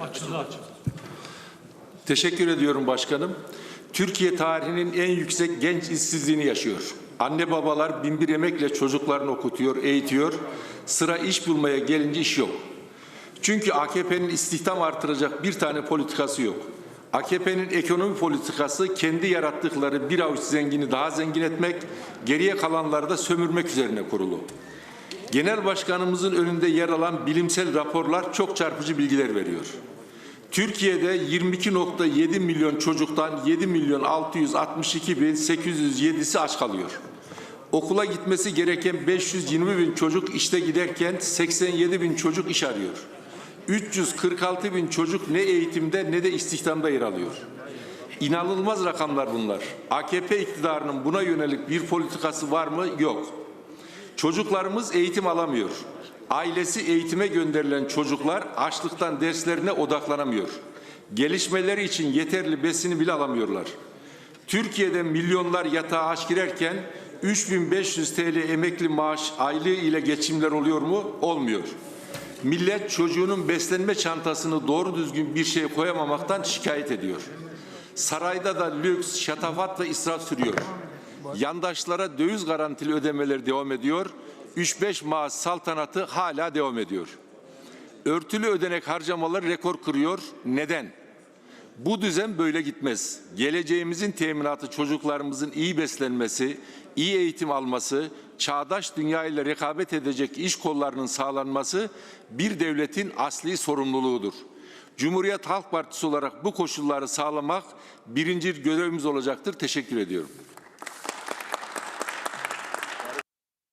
Açıldı açıldı. Teşekkür ediyorum başkanım. Türkiye tarihinin en yüksek genç işsizliğini yaşıyor. Anne babalar binbir emekle çocuklarını okutuyor, eğitiyor. Sıra iş bulmaya gelince iş yok. Çünkü AKP'nin istihdam artıracak bir tane politikası yok. AKP'nin ekonomi politikası kendi yarattıkları bir avuç zengini daha zengin etmek, geriye kalanları da sömürmek üzerine kurulu. Genel başkanımızın önünde yer alan bilimsel raporlar çok çarpıcı bilgiler veriyor. Türkiye'de 22.7 milyon çocuktan 7 milyon 662 bin 807'si aç kalıyor. Okula gitmesi gereken 520 bin çocuk işte giderken 87 bin çocuk iş arıyor. 346 bin çocuk ne eğitimde ne de istihdamda yer alıyor. İnanılmaz rakamlar bunlar. AKP iktidarının buna yönelik bir politikası var mı? Yok. Çocuklarımız eğitim alamıyor. Ailesi eğitime gönderilen çocuklar açlıktan derslerine odaklanamıyor. Gelişmeleri için yeterli besini bile alamıyorlar. Türkiye'de milyonlar yatağa aç girerken 3500 TL emekli maaş aylığı ile geçimler oluyor mu? Olmuyor. Millet çocuğunun beslenme çantasını doğru düzgün bir şey koyamamaktan şikayet ediyor. Sarayda da lüks, şatafat ve israf sürüyor. Yandaşlara döviz garantili ödemeler devam ediyor. 3-5 maaş saltanatı hala devam ediyor. Örtülü ödenek harcamaları rekor kırıyor. Neden? Bu düzen böyle gitmez. Geleceğimizin teminatı çocuklarımızın iyi beslenmesi, iyi eğitim alması, çağdaş dünya ile rekabet edecek iş kollarının sağlanması bir devletin asli sorumluluğudur. Cumhuriyet Halk Partisi olarak bu koşulları sağlamak birinci görevimiz olacaktır. Teşekkür ediyorum.